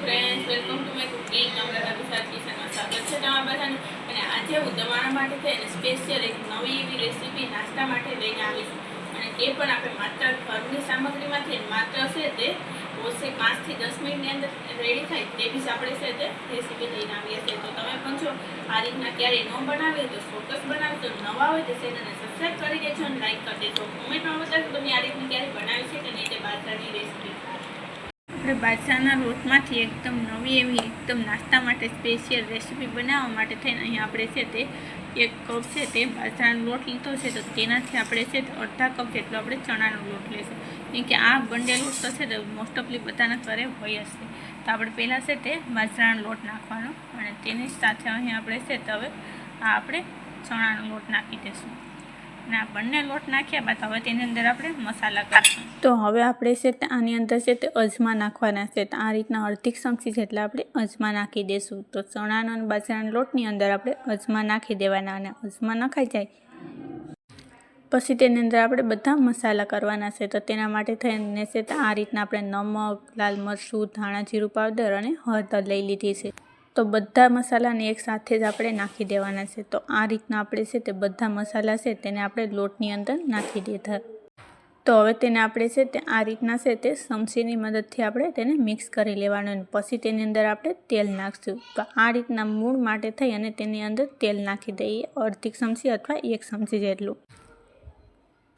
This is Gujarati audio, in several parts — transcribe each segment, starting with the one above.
Friends welcome to my cooking અમારા ગુજરાત કિચનમાં સ્વાગત છે તમારા બધાને. અને આજે હું તમારા માટે થઈને સ્પેશિયલ એક નવી એવી રેસીપી નાસ્તા માટે લઈને આવી અને તે પણ આપણે માત્ર ઘરની સામગ્રીમાંથી માત્ર છે તે ઓછે પાંચથી દસ મિનિટની અંદર રેડી થાય તેવી જ આપણે છે તે રેસીપી લઈને આવીએ છીએ. તો તમે પણ જો આ રીતના ક્યારેય ન બનાવીએ તો ચોક્કસ બનાવી તો નવા હોય તો ચેનલને સબસ્ક્રાઈબ કરી દેજો અને લાઈક કરી દેજો. કોમેન્ટમાં બતાવજો તમે આ રીતની ક્યારેય બનાવી છે કે નહીં તે બાજરાની રેસીપી આપણે બાજરાના લોટમાંથી એકદમ નવી એવી એકદમ નાસ્તા માટે સ્પેશિયલ રેસીપી બનાવવા માટે થઈને અહીં આપણે છે તે એક કપ છે તે બાજરાનો લોટ લીધો છે. તો તેનાથી આપણે છે અડધા કપ જેટલો આપણે ચણાનો લોટ લેશું. કેમ કે આ બંને લોટ તો છે તો મોસ્ટ ઓફલી બધાના ઘરે હોય જ તો આપણે પહેલાં છે તે બાજરાનો લોટ નાખવાનો અને તેની સાથે અહીં આપણે છે તો હવે આ આપણે ચણાનો લોટ નાખી દઈશું અને આ બંને લોટ નાખ્યા બાદ હવે તેની અંદર આપણે મસાલા કરીશું. તો હવે આપણે છે તે આની અંદર છે તે અજમા નાખવાના છે. તો આ રીતના અડધી ચમચી જેટલા આપણે અજમા નાખી દઈશું તો ચણાનો અને બાજરાના લોટની અંદર આપણે અજમા નાખી દેવાના અને અજમા નખાઈ જાય. પછી તેની અંદર આપણે બધા મસાલા કરવાના છે. તો તેના માટે થઈને છે તો આ રીતના આપણે નમક, લાલ મરચું, ધાણા જીરું, પાવડર અને હળદર લઈ લીધી છે. તો બધા મસાલાને એક સાથે જ આપણે નાખી દેવાના છે. તો આ રીતના આપણે છે તે બધા મસાલા છે તેને આપણે લોટની અંદર નાખી દીધા. તો હવે તેને આપણે છે તે આ રીતના છે તે ચમચીની મદદથી આપણે તેને મિક્સ કરી લેવાનું પછી તેની અંદર આપણે તેલ નાખશું. તો આ રીતના મૂળ માટે થઈ અને તેની અંદર તેલ નાખી દઈએ. અડધી ચમચી અથવા એક ચમચી જેટલું.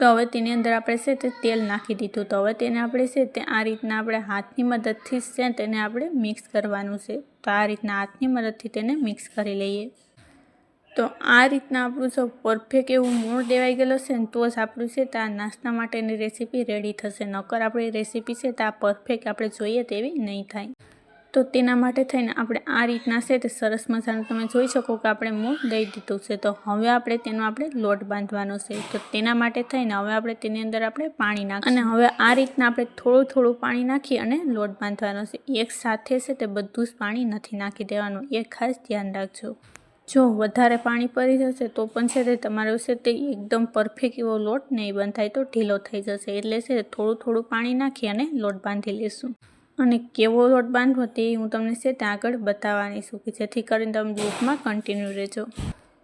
તો હવે તેની અંદર આપણે છે તે તેલ નાખી દીધું. તો હવે તેને આપણે છે તે આ રીતના આપણે હાથની મદદથી છે તેને આપણે મિક્સ કરવાનું છે. તો આ રીતના હાથની મદદથી તેને મિક્સ કરી લઈએ. તો આ રીતના આપણું જો પરફેક્ટ એવું મૂળ દેવાઈ ગયેલો છે ને તો જ આપણું છે તો નાસ્તા માટેની રેસીપી રેડી થશે. નકર આપણી રેસીપી છે તો આ પરફેક્ટ આપણે જોઈએ તેવી નહીં થાય. તો તેના માટે થઈને આપણે આ રીતના છે તે સરસ મજાનું તમે જોઈ શકો કે આપણે મૂળ દઈ દીધું છે. તો હવે આપણે તેનો આપણે લોટ બાંધવાનો છે. તો તેના માટે થઈને હવે આપણે તેની અંદર આપણે પાણી નાખ અને હવે આ રીતના આપણે થોડું થોડું પાણી નાખી અને લોટ બાંધવાનો છે. એક સાથે છે તે બધું જ પાણી નથી નાખી દેવાનું. એ ખાસ ધ્યાન રાખજો. જો વધારે પાણી પડી જશે તો પણ છે તે તમારો છે તે એકદમ પરફેક્ટ એવો લોટ નહીં બંધાય તો ઢીલો થઈ જશે. એટલે છે થોડું થોડું પાણી નાખી અને લોટ બાંધી લેશું. અને કેવો લોટ બાંધવો તે હું તમને છે તે આગળ બતાવવાની છું કે જેથી કરીને તમે ગ્રુપમાં કન્ટિન્યુ રહેજો.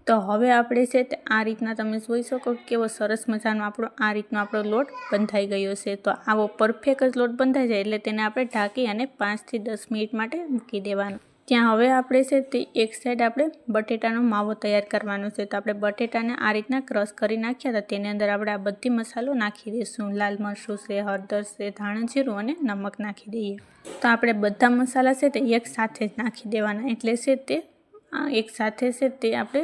તો હવે આપણે છે તે આ રીતના તમે જોઈ શકો કેવો સરસ મજાનો આપણો આ રીતનો આપણો લોટ બંધાઈ ગયો છે. તો આવો પરફેક્ટ જ લોટ બંધાઈ જાય એટલે તેને આપણે ઢાંકી અને પાંચથી દસ મિનિટ માટે મૂકી દેવાનું. ત્યાં હવે આપણે છે તે એક સાઈડ આપણે બટેટાનો માવો તૈયાર કરવાનો છે. તો આપણે બટેટાને આ રીતના ક્રશ કરી નાખ્યા હતા. તેની અંદર આપણે આ બધી મસાલો નાખી દઈશું. લાલ મરચું છે, હળદર છે, ધાણા જીરું અને નમક નાખી દઈએ. તો આપણે બધા મસાલા છે તે એક સાથે જ નાખી દેવાના. એટલે છે તે એક સાથે છે તે આપણે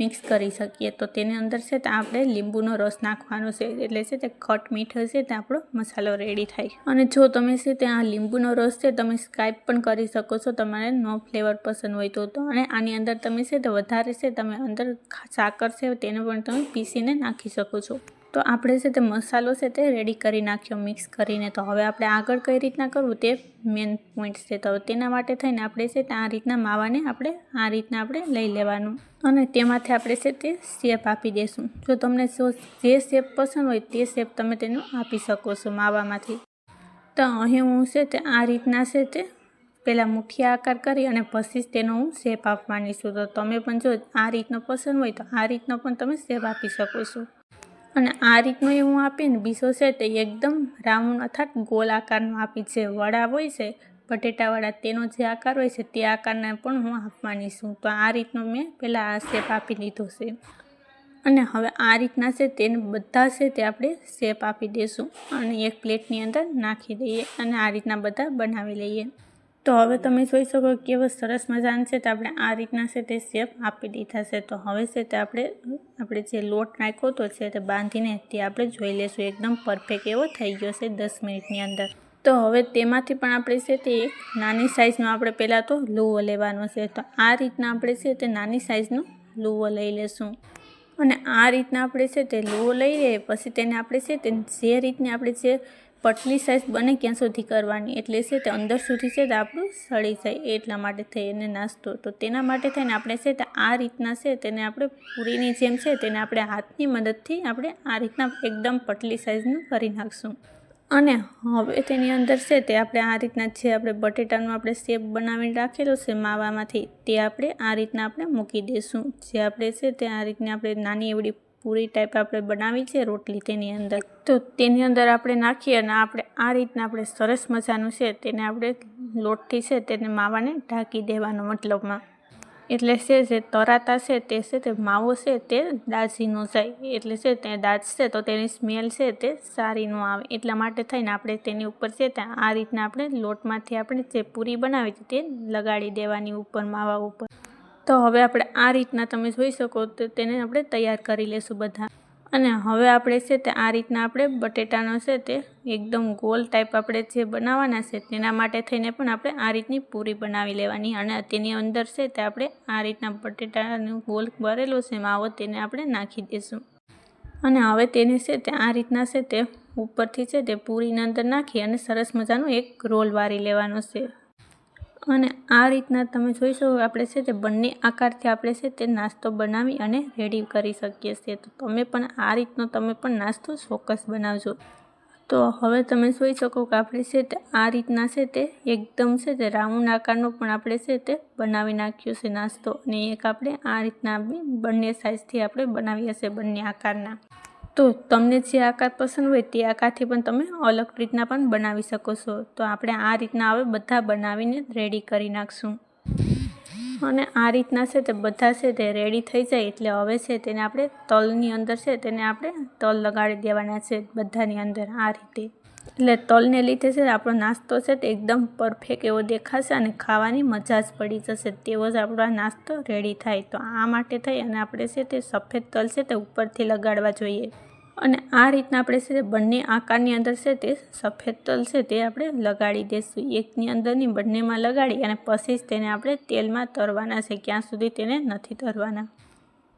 મિક્સ કરી શકીએ. તો તેની અંદર છે તે આપણે લીંબુનો રસ નાખવાનો છે. એટલે છે તે ખટ મીઠો છે તે આપણો મસાલો રેડી થાય. અને જો તમે છે તે આ લીંબુનો રસ છે તમે સ્કાઈપ પણ કરી શકો છો તમારે નો ફ્લેવર પસંદ હોય તો. અને આની અંદર તમે છે તે વધારે છે તમે અંદર સાકર છે તેને પણ તમે પીસીને નાખી શકો છો. તો આપણે છે તે મસાલો છે તે રેડી કરી નાખ્યો મિક્સ કરીને. તો હવે આપણે આગળ કઈ રીતના કરવું તે મેઇન પોઈન્ટ છે. તો તેના માટે થઈને આપણે છે તે આ રીતના માવાને આપણે આ રીતના આપણે લઈ લેવાનું. અને તેમાંથી આપણે છે તે શેપ આપી દઈશું જો તમને જે શેપ પસંદ હોય તે શેપ તમે તેનો આપી શકો છો માવામાંથી. તો અહીં હું છે તે આ રીતના છે તે પહેલાં મુઠ્ઠી આકાર કરી અને પછી જ તેનો હું શેપ આપવાની છું. તો તમે પણ જો આ રીતનો પસંદ હોય તો આ રીતનો પણ તમે શેપ આપી શકો છો. અને આ રીતનું એ હું આપીને બીજો છે તે એકદમ રાઉન્ડ અર્થાત ગોલ આકારનો આપી છે. વડા હોય છે, બટેટાવાળા તેનો જે આકાર હોય છે તે આકારને પણ હું આપવાની છું. તો આ રીતનો મેં પહેલાં આ શેપ આપી લીધો છે. અને હવે આ રીતના છે તેને બધા છે તે આપણે શેપ આપી દઈશું અને એક પ્લેટની અંદર નાખી દઈએ અને આ રીતના બધા બનાવી લઈએ. તો હવે તમે જોઈ શકો કેવો સરસ મજાનું છે તો આપણે આ રીતના છે તે શેપ આપી દીધા છે. તો હવે છે તે આપણે આપણે જે લોટ નાખ્યો તો છે તે બાંધીને તે આપણે જોઈ લેશું એકદમ પરફેક્ટ એવો થઈ ગયો છે દસ મિનિટની અંદર. તો હવે તેમાંથી પણ આપણે છે તે એક નાની સાઇઝનો આપણે પહેલાં તો લુવો લેવાનો છે. તો આ રીતના આપણે છે તે નાની સાઇઝનો લુવો લઈ લેશું અને આ રીતના આપણે છે તે લુવો લઈ લઈએ, પછી તેને આપણે છે તે જે રીતની આપણે જે પટલી સાઇઝ બને ક્યાં સુધી કરવાની. એટલે છે તે અંદર સુધી છે તે આપણું સળી જાય એટલા માટે થઈ અને નાસ્તો. તો તેના માટે થઈને આપણે છે તે આ રીતના છે તેને આપણે પૂરીની જેમ છે તેને આપણે હાથની મદદથી આપણે આ રીતના એકદમ પટલી સાઇઝનું કરી નાખશું. અને હવે તેની અંદર છે તે આપણે આ રીતના જે આપણે બટેટાનો આપણે શેપ બનાવીને રાખેલો છે માવામાંથી તે આપણે આ રીતના આપણે મૂકી દઈશું જે આપણે છે તે આ રીતના આપણે નાની એવડી પૂરી ટાઈપ આપણે બનાવી છે રોટલી તેની અંદર. તો તેની અંદર આપણે નાખીએ અને આપણે આ રીતના આપણે સરસ મજાનું છે તેને આપણે લોટથી છે તેને માવાને ઢાંકી દેવાનો મતલબમાં. એટલે છે જે તરાતા છે તે છે તે માવો છે તે દાઝી ન જાય. એટલે છે તે દાઝશે તો તેની સ્મેલ છે તે સારી ન આવે. એટલા માટે થઈને આપણે તેની ઉપર છે તે આ રીતના આપણે લોટમાંથી આપણે જે પૂરી બનાવી છે તે લગાડી દેવાની ઉપર માવા ઉપર. તો હવે આપણે આ રીતના તમે જોઈ શકો તો તેને આપણે તૈયાર કરી લેશું બધા. અને હવે આપણે છે તે આ રીતના આપણે બટેટાનો છે તે એકદમ ગોલ ટાઈપ આપણે જે બનાવવાના છે તેના માટે થઈને પણ આપણે આ રીતની પૂરી બનાવી લેવાની અને તેની અંદર છે તે આપણે આ રીતના બટેટાનું ગોલ ભરેલો છે માવો તેને આપણે નાખી દઈશું અને હવે તેને છે તે આ રીતના છે તે ઉપરથી છે તે પૂરીની અંદર નાખી અને સરસ મજાનો એક રોલ વારી લેવાનો છે. અને આ રીતના તમે જોઈ શકો આપણે છે તે બંને આકારથી આપણે છે તે નાસ્તો બનાવી અને રેડી કરી શકીએ છીએ. તો તમે પણ આ રીતનો તમે પણ નાસ્તો ચોક્કસ બનાવજો. તો હવે તમે જોઈ શકો કે આપણે છે તે આ રીતના છે તે એકદમ છે તે રાઉન્ડ આકારનો પણ આપણે છે તે બનાવી નાખ્યો છે નાસ્તો. અને એક આપણે આ રીતના બંને સાઇઝથી આપણે બનાવીએ છીએ બંને આકારના. તો તમને જે આકાર પસંદ હોય તે આકારથી પણ તમે અલગ રીતના પણ બનાવી શકો છો. તો આપણે આ રીતના હવે બધા બનાવીને રેડી કરી નાખશું. અને આ રીતના છે તે બધા છે તે રેડી થઈ જાય એટલે હવે છે તેને આપણે તલની અંદર છે તેને આપણે તલ લગાડી દેવાના છે બધાની અંદર આ રીતે. એટલે તલને લીધે છે આપણો નાસ્તો છે તે એકદમ પરફેક્ટ એવો દેખાશે અને ખાવાની મજા જ પડી જશે તેવો જ આપણો નાસ્તો રેડી થાય. તો આ માટે થઈ અને આપણે છે તે સફેદ તલ છે તે ઉપરથી લગાડવા જોઈએ. અને આ રીતના આપણે છે બંને આકારની અંદર છે તે સફેદ તલ છે તે આપણે લગાડી દઈશું એકની અંદરની બંનેમાં લગાડી અને પછી જ તેને આપણે તેલમાં તરવાના છે, ક્યાં સુધી તેને નથી તરવાના.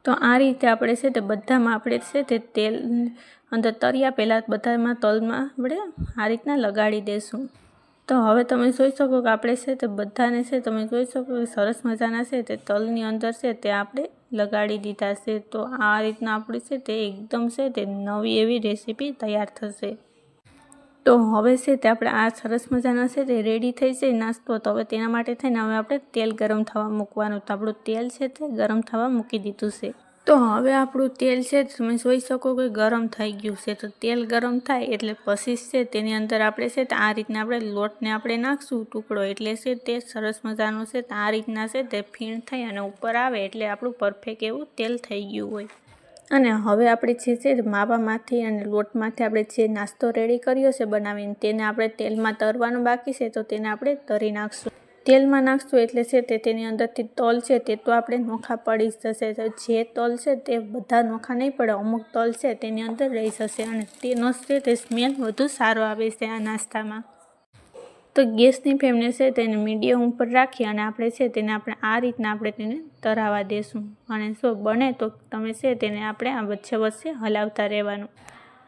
તો આ રીતે આપણે છે તે બધામાં આપણે છે તે તેલ અંદર તર્યા પહેલાં બધામાં તલમાં આપણે આ રીતના લગાડી દઈશું તો હવે તમે જોઈ શકો કે આપણે છે તે બધાને છે, તમે જોઈ શકો કે સરસ મજાના છે તે તલની અંદર છે તે આપણે લગાડી દીધા છે, તો આ રીતના આપણી છે તે એકદમ છે તે નવી એવી રેસીપી તૈયાર થશે. તો હવે છે તે આપણે આ સરસ મજાના છે તે રેડી થઈ છે નાસ્તો, તો હવે તેના માટે થઈને હવે આપણે તેલ ગરમ થવા મૂકવાનું. તો આપણું તેલ છે તે ગરમ થવા મૂકી દીધું છે. તો હવે આપણું તેલ છે તમે જોઈ શકો કે ગરમ થઈ ગયું છે. તો તેલ ગરમ થાય એટલે પછી છે, તેની અંદર આપણે છે તો આ રીતના આપણે લોટને આપણે નાખશું, ટુકડો એટલે છે તે સરસ મજાનું છે આ રીતના છે તે ફીણ થઈ અને ઉપર આવે એટલે આપણું પરફેક્ટ એવું તેલ થઈ ગયું હોય. અને હવે આપણે જે છે માવામાંથી અને લોટમાંથી આપણે જે નાસ્તો રેડી કર્યો છે બનાવીને, તેને આપણે તેલમાં તરવાનું બાકી છે, તો તેને આપણે તરી નાખશું. તેલમાં નાખશું એટલે છે તે તેની અંદરથી તલ છે તે તો આપણે નોખા પડી જશે. જે તલ છે તે બધા નોખા નહીં પડે, અમુક તલ છે તેની અંદર રહી જશે અને તેનો છે તે સ્મેલ વધુ સારો આવે છે આ નાસ્તામાં. તો ગેસની ફ્લેમને છે તેને મીડિયમ ઉપર રાખી અને આપણે છે તેને આપણે આ રીતના આપણે તેને તરાવા દેશું. અને જો બને તો તમે છે તેને આપણે આ વચ્ચે વચ્ચે હલાવતા રહેવાનું.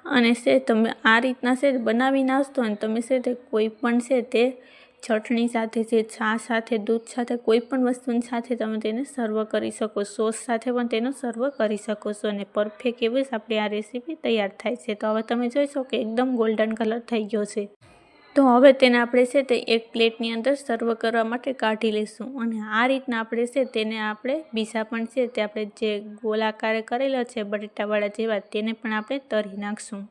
અને છે તમે આ રીતના છે બનાવી નાખશો અને તમે છે તે કોઈ પણ છે તે ચટણી સાથે છે ચા સાથે, દૂધ સાથે, કોઈ પણ વસ્તુની સાથે તમે તેને સર્વ કરી શકો સોસ સાથે પણ તેનો સર્વ કરી શકો છો અને પરફેક્ટ એવી જ આપણી આ રેસીપી તૈયાર થાય છે. તો હવે તમે જોઈશો કે એકદમ ગોલ્ડન કલર થઈ ગયો છે. તો હવે તેને આપણે છે તે એક પ્લેટની અંદર સર્વ કરવા માટે કાઢી લઈશું અને આ રીતના આપણે છે તેને આપણે બીજા પણ છે તે આપણે જે ગોલાકારે કરેલો છે બટેટાવાળા જેવા તેને પણ આપણે તરી નાખશું.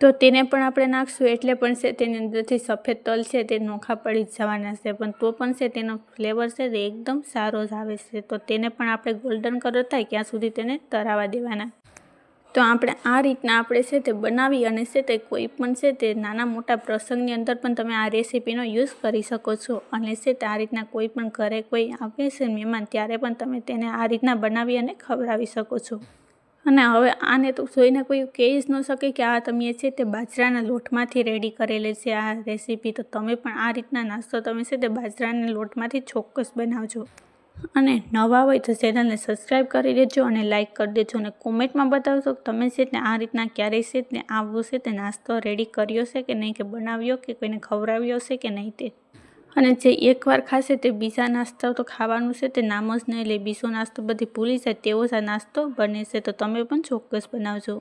તો તેને પણ આપણે નાખશું. એટલે પણ છે તેની અંદરથી સફેદ તલ છે તે નોખા પડી જવાના છે. પણ તો પણ છે તેનો ફ્લેવર છે તે એકદમ સારો જ આવે છે. તો તેને પણ આપણે ગોલ્ડન કલર થાય ત્યાં સુધી તેને તરાવા દેવાના. તો આપણે આ રીતના આપણે છે તે બનાવી અને છે તે કોઈ પણ છે તે નાના મોટા પ્રસંગની અંદર પણ તમે આ રેસીપીનો યુઝ કરી શકો છો. અને છે તે આ રીતના કોઈ પણ ઘરે કોઈ આવે છે મહેમાન, ત્યારે પણ તમે તેને આ રીતના બનાવી અને ખવડાવી શકો છો. અને હવે આને તો જોઈને કોઈ કહી જ ન શકે કે આ તમે છે તે બાજરાના લોટમાંથી રેડી કરેલી છે આ રેસીપી તો તમે પણ આ રીતના નાસ્તો તમે છે તે બાજરાના લોટમાંથી ચોક્કસ બનાવજો. અને નવા હોય તો ચેનલને સબસ્ક્રાઈબ કરી દેજો અને લાઇક કરી દેજો અને કોમેન્ટમાં બતાવશો કે તમે છે તે આ રીતના ક્યારેય છે તે આવું છે તે નાસ્તો રેડી કર્યો છે કે નહીં, કે બનાવ્યો કે કોઈને ખવડાવ્યો છે કે નહીં તે. અને જે એકવાર ખાશે તે બીજા નાસ્તા તો ખાવાનું છે, તે નામ જ નહીં લે. બીજો નાસ્તો બધી ભૂલી જાય, તેવો જ આ નાસ્તો બને છે. તો તમે પણ ચોક્કસ બનાવજો.